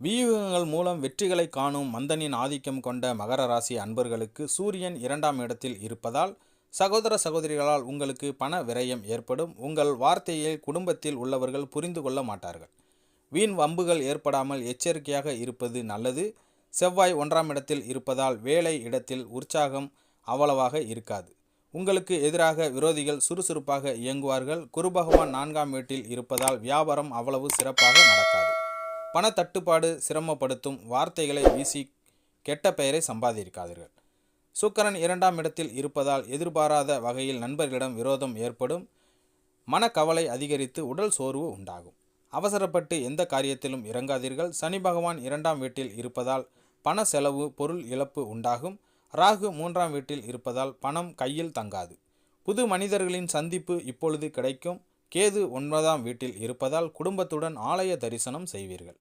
வியூகங்கள் மூலம் வெற்றிகளை காணும் மந்தனின் ஆதிக்கம் கொண்ட மகர ராசி அன்பர்களுக்கு சூரியன் இரண்டாம் இடத்தில் இருப்பதால் சகோதர சகோதரிகளால் உங்களுக்கு பண விரயம் ஏற்படும். உங்கள் வார்த்தையை குடும்பத்தில் உள்ளவர்கள் புரிந்து கொள்ள மாட்டார்கள். வீண் வம்புகள் ஏற்படாமல் எச்சரிக்கையாக இருப்பது நல்லது. செவ்வாய் ஒன்றாம் இடத்தில் இருப்பதால் வேலை இடத்தில் உற்சாகம் அவ்வளவாக இருக்காது. உங்களுக்கு எதிராக விரோதிகள் சுறுசுறுப்பாக இயங்குவார்கள். குரு பகவான் நான்காம் வீட்டில் இருப்பதால் வியாபாரம் அவ்வளவு சிறப்பாக நடக்காது. பண தட்டுப்பாடு சிரமப்படுத்தும் வார்த்தைகளை வீசி கெட்ட பெயரை சம்பாதிக்காதீர்கள். சுக்கரன் இரண்டாம் இடத்தில் இருப்பதால் எதிர்பாராத வகையில் நண்பர்களிடம் விரோதம் ஏற்படும் மனக்கவலை அதிகரித்து உடல் சோர்வு உண்டாகும். அவசரப்பட்டு எந்த காரியத்திலும் இறங்காதீர்கள். சனி பகவான் இரண்டாம் வீட்டில் இருப்பதால் பண செலவு பொருள் இழப்பு உண்டாகும். ராகு மூன்றாம் வீட்டில் இருப்பதால் பணம் கையில் தங்காது. புது மனிதர்களின் சந்திப்பு இப்பொழுது கிடைக்கும். கேது ஒன்பதாம் வீட்டில் இருப்பதால் குடும்பத்துடன் ஆலய தரிசனம் செய்வீர்கள்.